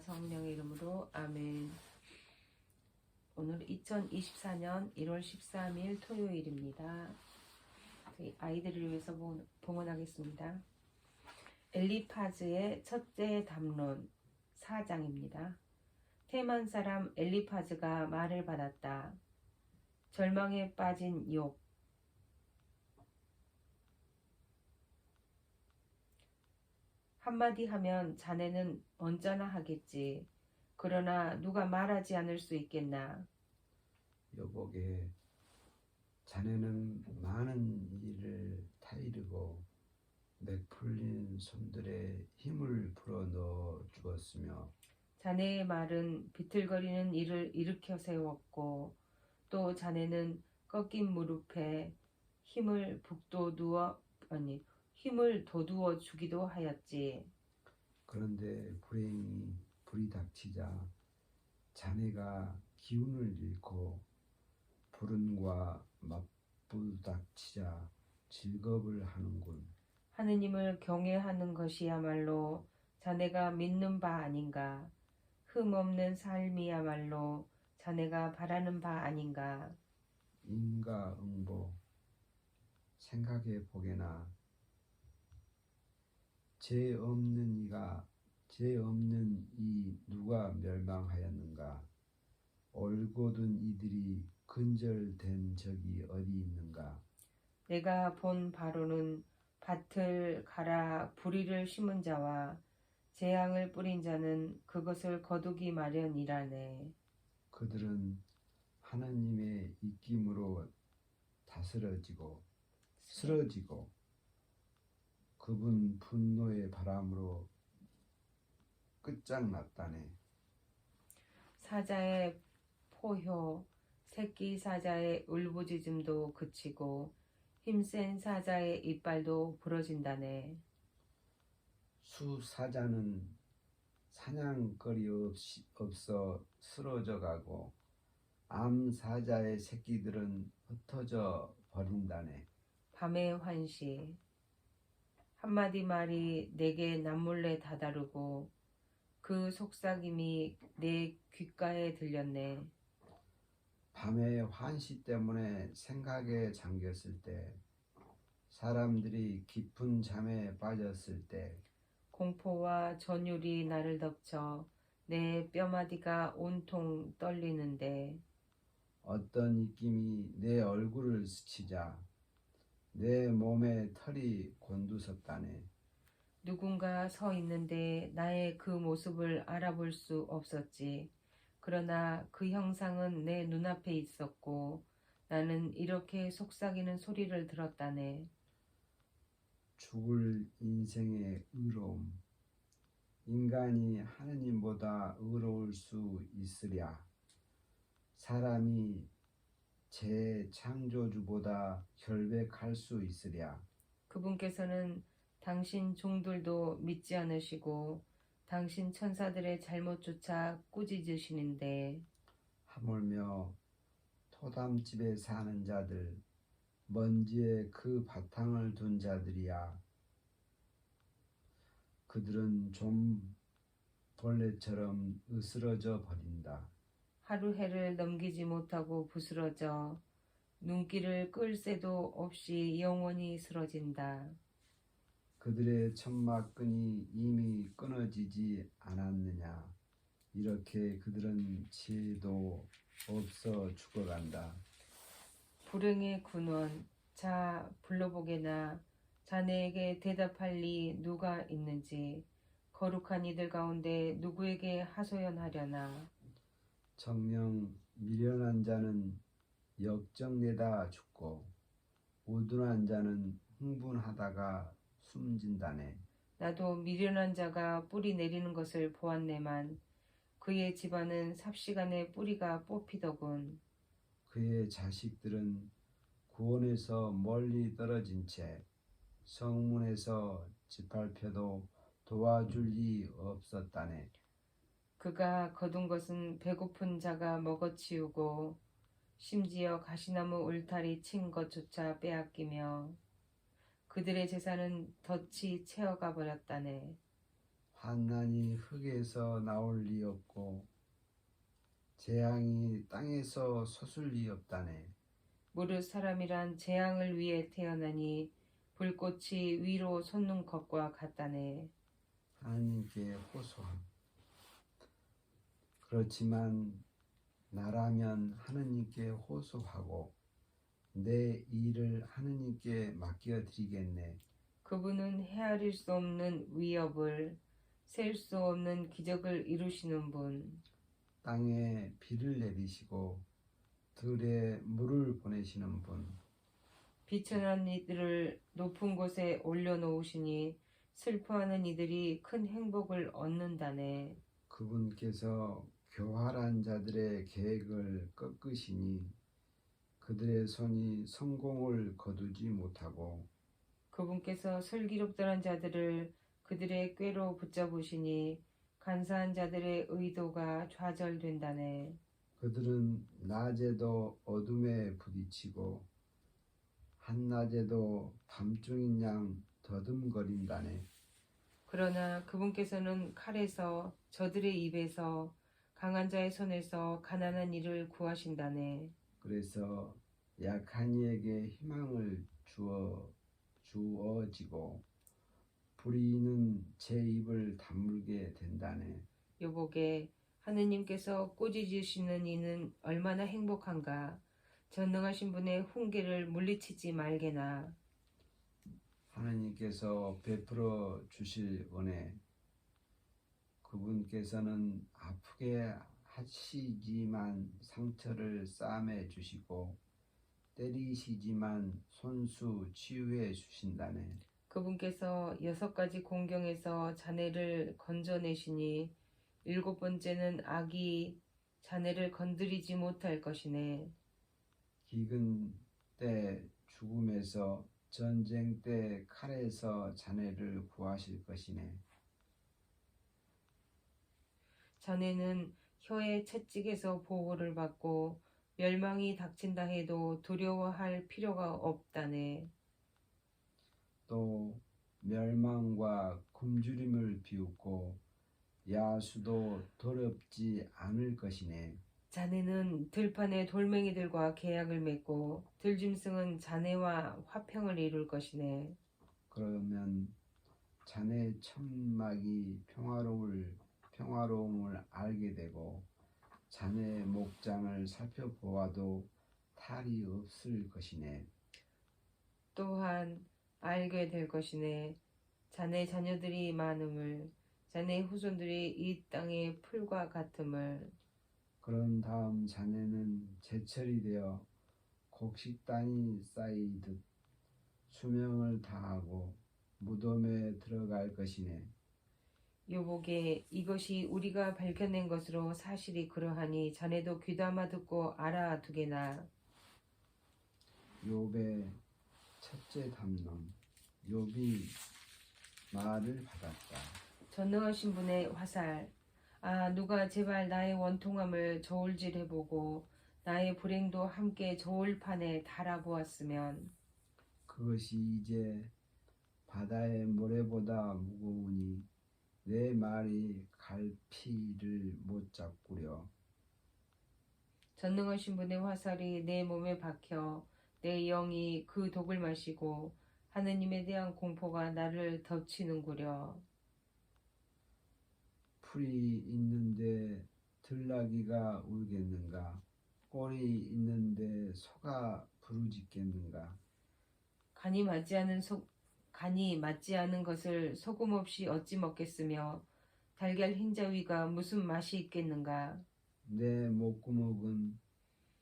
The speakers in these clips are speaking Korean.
성령의 이름으로 아멘. 오늘 2024년 1월 13일 토요일입니다. 아이들을 위해서 봉- 봉헌하겠습니다. 엘리파즈의 첫째 담론 4장입니다. 테만 사람 엘리파즈가 말을 받았다. 절망에 빠진 욥 한마디 하면 자네는 언짢아 하겠지. 그러나 누가 말하지 않을 수 있겠나. 여보게 자네는 많은 일을 타이르고 맥풀린 손들에 힘을 불어 넣어 주었으며 자네의 말은 비틀거리는 일을 일으켜 세웠고 또 자네는 꺾인 무릎에 힘을 북돋우어 아니 힘을 돋우어 주기도 하였지. 그런데 불행이 불이 닥치자 자네가 기운을 잃고 불운과 맞부닥치자 즐겁을 하는군 하느님을 경외하는 것이야말로 자네가 믿는 바 아닌가. 흠 없는 삶이야말로 자네가 바라는 바 아닌가. 인가 응보 생각해 보게나 죄 없는 이가 죄 없는 이 누가 멸망하였는가 올곧은 이들이 근절된 적이 어디 있는가 내가 본 바로는 밭을 갈아 부리를 심은 자와 재앙을 뿌린 자는 그것을 거두기 마련이라네. 그들은 하나님의 입김으로 다스려지고 쓰러지고 그분 분노의 바람으로 끝장났다네. 사자의 포효, 새끼 사자의 울부짖음도 그치고 힘센 사자의 이빨도 부러진다네. 수 사자는 사냥거리 없이, 없어 쓰러져 가고 암 사자의 새끼들은 흩어져 버린다네. 밤의 환시. 한마디 말이 내게 남몰래 다다르고 그 속삭임이 내 귓가에 들렸네. 밤의 환시 때문에 생각에 잠겼을 때 사람들이 깊은 잠에 빠졌을 때 공포와 전율이 나를 덮쳐 내 뼈마디가 온통 떨리는데 어떤 입김이 내 얼굴을 스치자 내 몸에 털이 곤두섰다네. 누군가 서 있는데 나의 그 모습을 알아볼 수 없었지. 그러나 그 형상은 내 눈앞에 있었고 나는 이렇게 속삭이는 소리를 들었다네. 죽을 인생의 의로움. 인간이 하느님보다 의로울 수 있으랴. 사람이 제 창조주보다 결백할 수 있으랴. 그분께서는 당신 종들도 믿지 않으시고 당신 천사들의 잘못조차 꾸짖으시는데 하물며 토담집에 사는 자들, 먼지에 그 바탕을 둔 자들이야. 그들은 좀 벌레처럼 으스러져 버린다. 하루 해를 넘기지 못하고 부스러져 눈길을 끌 새도 없이 영원히 쓰러진다. 그들의 천막끈이 이미 끊어지지 않았느냐. 이렇게 그들은 지혜도 없어 죽어간다. 불행의 군원, 자 불러보게나 자네에게 대답할 리 누가 있는지 거룩한 이들 가운데 누구에게 하소연하려나 정령 미련한 자는 역정내다 죽고 우둔한 자는 흥분하다가 숨진다네. 나도 미련한 자가 뿌리 내리는 것을 보았네만 그의 집안은 삽시간에 뿌리가 뽑히더군. 그의 자식들은 구원에서 멀리 떨어진 채 성문에서 짓밟혀도 도와줄 리 없었다네. 그가 거둔 것은 배고픈 자가 먹어치우고 심지어 가시나무 울타리 친 것조차 빼앗기며 그들의 재산은 덫이 채어가 버렸다네. 환난이 흙에서 나올 리 없고 재앙이 땅에서 솟을 리 없다네. 무릇 사람이란 재앙을 위해 태어나니 불꽃이 위로 솟는 것과 같다네. 하나님께 호소함. 그렇지만 나라면 하느님께 호소하고 내 일을 하느님께 맡겨 드리겠네. 그분은 헤아릴 수 없는 위협을 셀 수 없는 기적을 이루시는 분. 땅에 비를 내리시고 들에 물을 보내시는 분. 비천한 이들을 높은 곳에 올려놓으시니 슬퍼하는 이들이 큰 행복을 얻는다네. 그분께서 교활한 자들의 계획을 꺾으시니 그들의 손이 성공을 거두지 못하고 그분께서 슬기롭더란 자들을 그들의 꾀로 붙잡으시니 간사한 자들의 의도가 좌절된다네. 그들은 낮에도 어둠에 부딪히고 한낮에도 밤중인 양 더듬거린다네. 그러나 그분께서는 칼에서 저들의 입에서 강한 자의 손에서 가난한 이를 구하신다네. 그래서 약한 이에게 희망을 주어 주어지고 불의는 제 입을 다물게 된다네. 요복에 하느님께서 꾸짖으시는 이는 얼마나 행복한가. 전능하신 분의 훈계를 물리치지 말게나. 하나님께서 베풀어 주실 은혜 그분께서는 아프게 하시지만 상처를 싸매 주시고 때리시지만 손수 치유해 주신다네. 그분께서 여섯 가지 공경에서 자네를 건져내시니 일곱 번째는 악이 자네를 건드리지 못할 것이네. 기근 때 죽음에서 전쟁 때 칼에서 자네를 구하실 것이네. 자네는 혀의 채찍에서 보호를 받고 멸망이 닥친다 해도 두려워할 필요가 없다네. 또 멸망과 굶주림을 비웃고 야수도 더럽지 않을 것이네. 자네는 들판의 돌멩이들과 계약을 맺고 들짐승은 자네와 화평을 이룰 것이네. 그러면 자네 천막이 평화로울 평화로움을 알게 되고 자네 목장을 살펴보아도 탈이 없을 것이네. 또한 알게 될 것이네. 자네 자녀들이 많음을 자네 후손들이 이 땅의 풀과 같음을 그런 다음 자네는 제철이 되어 곡식단이 쌓이듯 수명을 다하고 무덤에 들어갈 것이네. 요복에 이것이 우리가 밝혀낸 것으로 사실이 그러하니 자네도 귀담아 듣고 알아두게나. 욥의 첫째 담론 욥이 말을 받았다. 전능하신 분의 화살. 아 누가 제발 나의 원통함을 저울질해보고 나의 불행도 함께 저울판에 달아보았으면. 그것이 이제 바다의 모래보다 무거우니 내 말이 갈피를 못 잡구려. 전능하신 분의 화살이 내 몸에 박혀 내 영이 그 독을 마시고 하느님에 대한 공포가 나를 덮치는구려. 풀이 있는데 들나귀가 울겠는가? 꼴이 있는데 소가 부르짖겠는가? 간이 맞지 않은 소, 간이 맞지 않은 것을 소금 없이 어찌 먹겠으며 달걀 흰자위가 무슨 맛이 있겠는가? 내 목구멍은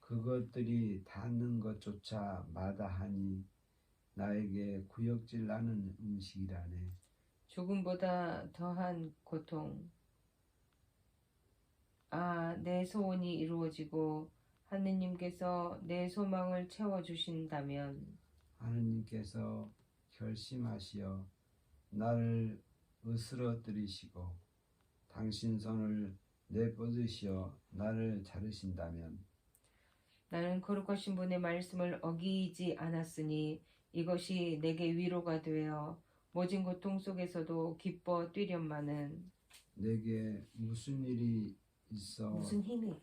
그것들이 닿는 것조차 마다하니 나에게 구역질 나는 음식이라네. 죽음보다 더한 고통. 아, 내 소원이 이루어지고 하느님께서 내 소망을 채워주신다면 하느님께서 결심하시어 나를 으스러뜨리시고 당신 손을 내뻗으시어 나를 자르신다면 나는 거룩하신 분의 말씀을 어기지 않았으니 이것이 내게 위로가 되어 모진 고통 속에서도 기뻐 뛰련마는 내게 무슨 일이 있어 무슨 힘이?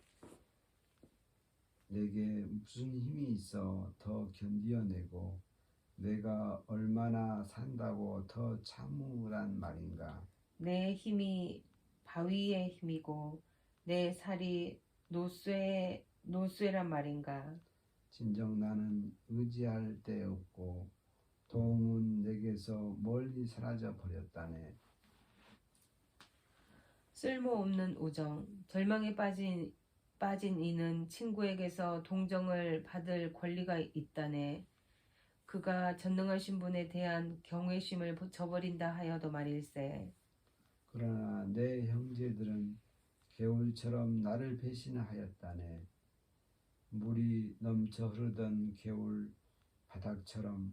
내게 무슨 힘이 있어 더 견디어내고 내가 얼마나 산다고 더 참으란 말인가? 내 힘이 바위의 힘이고 내 살이 노쇠 노쇠란 말인가? 진정 나는 의지할 데 없고 도움은 내게서 멀리 사라져 버렸다네. 쓸모없는 우정 절망에 빠진 빠진 이는 친구에게서 동정을 받을 권리가 있다네 그가 전능하신 분에 대한 경외심을 저버린다 하여도 말일세. 그러나 내 형제들은 개울처럼 나를 배신하였다네. 물이 넘쳐 흐르던 개울 바닥처럼.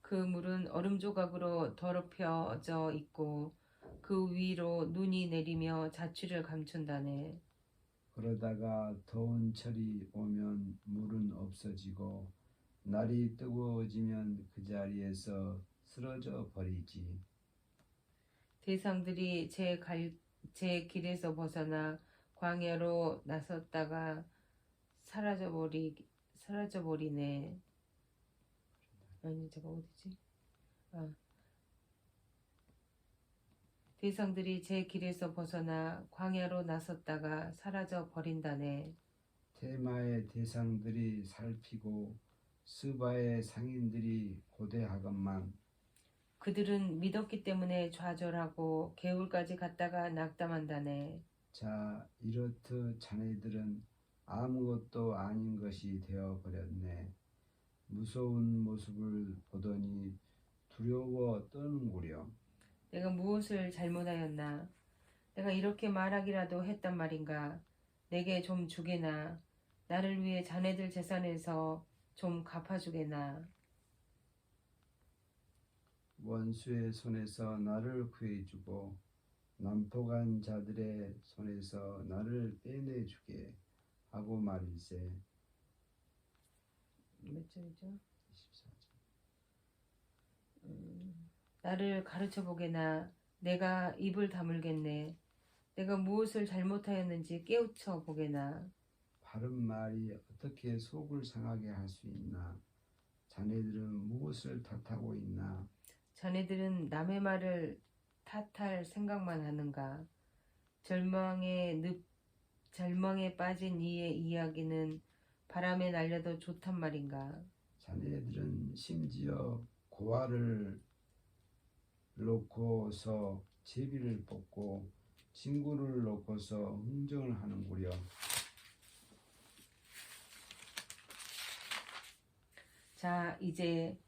그 물은 얼음 조각으로 더럽혀져 있고 그 위로 눈이 내리며 자취를 감춘다네. 그러다가 더운 철이 오면 물은 없어지고 날이 뜨거워지면 그 자리에서 쓰러져 버리지. 대상들이 제, 갈, 제 길에서 벗어나 광야로 나섰다가 사라져 버리, 사라져 버리네. 아니, 제가 어디지? 아. 대상들이 제 길에서 벗어나 광야로 나섰다가 사라져 버린다네. 테마의 대상들이 살피고 스바의 상인들이 고대하건만 그들은 믿었기 때문에 좌절하고 개울까지 갔다가 낙담한다네. 자 이렇듯 자네들은 아무것도 아닌 것이 되어 버렸네. 무서운 모습을 보더니 두려워 떠는구려. 내가 무엇을 잘못하였나? 내가 이렇게 말하기라도 했단 말인가? 내게 좀 주게나. 나를 위해 자네들 재산에서 좀 갚아주게나. 원수의 손에서 나를 구해주고 난폭한 자들의 손에서 나를 빼내주게 하고 말일세. 몇 절이죠? 24절. 나를 가르쳐 보게나. 내가 입을 다물겠네. 내가 무엇을 잘못하였는지 깨우쳐 보게나. 바른 말이 어떻게 속을 상하게 할 수 있나? 자네들은 무엇을 탓하고 있나? 자네들은 남의 말을 탓할 생각만 하는가? 절망에 늪, 절망에 빠진 이의 이야기는 바람에 날려도 좋단 말인가? 자네들은 심지어 고아를 놓고서 제비를 뽑고 친구를 놓고서 흥정을 하는구려. 자, 이제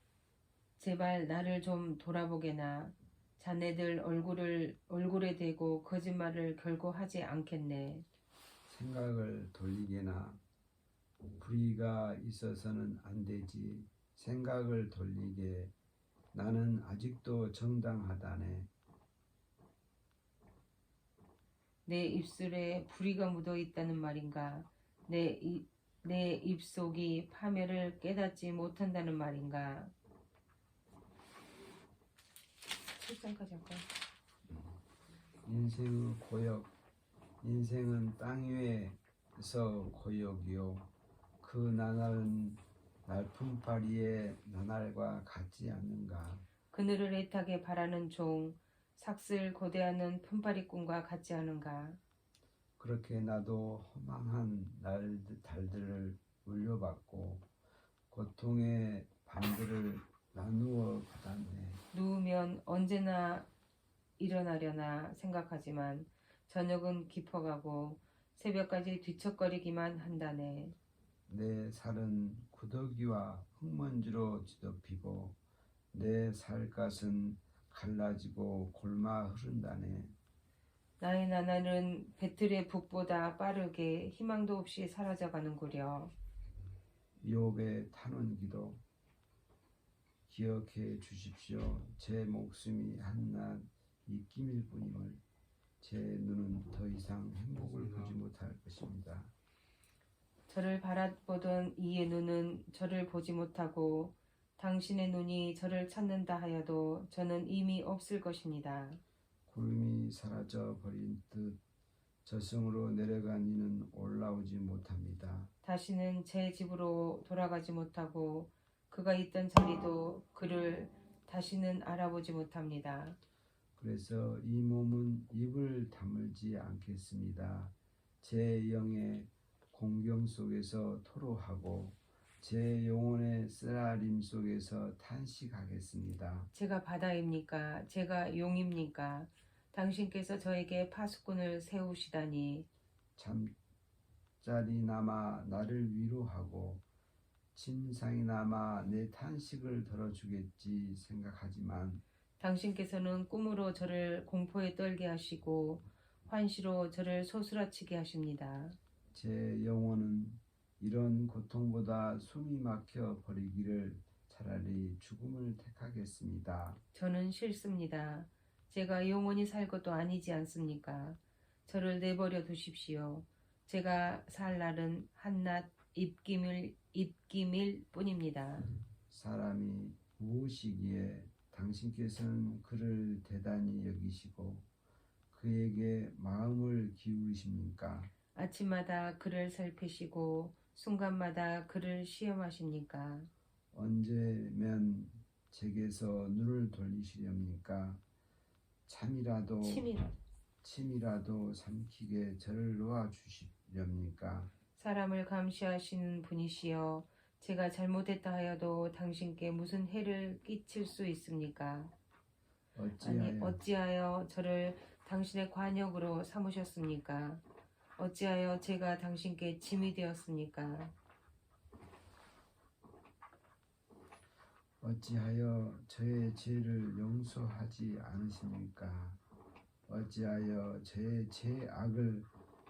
제발 나를 좀 돌아보게나. 자네들 얼굴을 얼굴에 대고 거짓말을 결코 하지 않겠네. 생각을 돌리게나 불의가 있어서는 안 되지. 생각을 돌리게 나는 아직도 정당하다네. 내 입술에 불의가 묻어 있다는 말인가? 내, 입, 내 입속이 파멸을 깨닫지 못한다는 말인가? 7장까지 할까요? 인생의 고역, 인생은 땅 위에서 고역이요. 그 나날은 날품파리의 나날과 같지 않는가. 그늘을 애타게 바라는 종, 삭슬 고대하는 품바리꾼과 같지 않은가? 그렇게 나도 허망한 날, 달들을 물려받고 고통의 밤들을 나누어 받았네. 누우면 언제나 일어나려나 생각하지만 저녁은 깊어가고 새벽까지 뒤척거리기만 한다네. 내 살은 구더기와 흙먼지로 뒤덮이고 내 살갗은 갈라지고 골마 흐른다네. 나의 나날은 배틀의 북보다 빠르게 희망도 없이 사라져가는구려. 욥의 탄원기도 기억해 주십시오. 제 목숨이 한낱 입김일 뿐임을 제 눈은 더 이상 행복을 보지 못할 것입니다. 저를 바라보던 이의 눈은 저를 보지 못하고 당신의 눈이 저를 찾는다 하여도 저는 이미 없을 것입니다. 구름이 사라져 버린 듯 저승으로 내려간 이는 올라오지 못합니다. 다시는 제 집으로 돌아가지 못하고 그가 있던 자리도 그를 다시는 알아보지 못합니다. 그래서 이 몸은 입을 다물지 않겠습니다. 제 영의 공경 속에서 토로하고 제 영혼의 쓰라림 속에서 탄식하겠습니다. 제가 바다입니까? 제가 용입니까? 당신께서 저에게 파수꾼을 세우시다니 잠자리나마 나를 위로하고 침상이나마 내 탄식을 덜어주겠지 생각하지만 당신께서는 꿈으로 저를 공포에 떨게 하시고 환시로 저를 소스라치게 하십니다. 제 영혼은 이런 고통보다 숨이 막혀 버리기를 차라리 죽음을 택하겠습니다. 저는 싫습니다. 제가 영원히 살 것도 아니지 않습니까? 저를 내버려 두십시오. 제가 살 날은 한낱 입김일 입김일 뿐입니다. 사람이 무엇이기에 당신께서는 그를 대단히 여기시고 그에게 마음을 기울이십니까? 아침마다 그를 살피시고 순간마다 그를 시험하십니까? 언제면 제게서 눈을 돌리시렵니까? 참이라도 침이라도 삼키게 저를 놓아 주시렵니까? 사람을 감시하시는 분이시여 제가 잘못했다 하여도 당신께 무슨 해를 끼칠 수 있습니까? 아니 어찌하여 어찌하여 저를 당신의 관역으로 삼으셨습니까? 어찌하여 제가 당신께 짐이 되었습니까? 어찌하여 저의 죄를 용서하지 않으십니까? 어찌하여 제 죄악을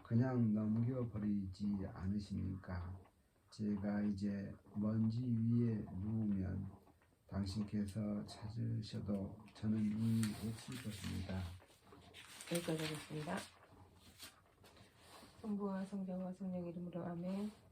그냥 넘겨버리지 않으십니까? 제가 이제 먼지 위에 누우면 당신께서 찾으셔도 저는 이미 없을 것입니다. 여기까지 하겠습니다. 성부와 성자와 성령 이름으로 아멘.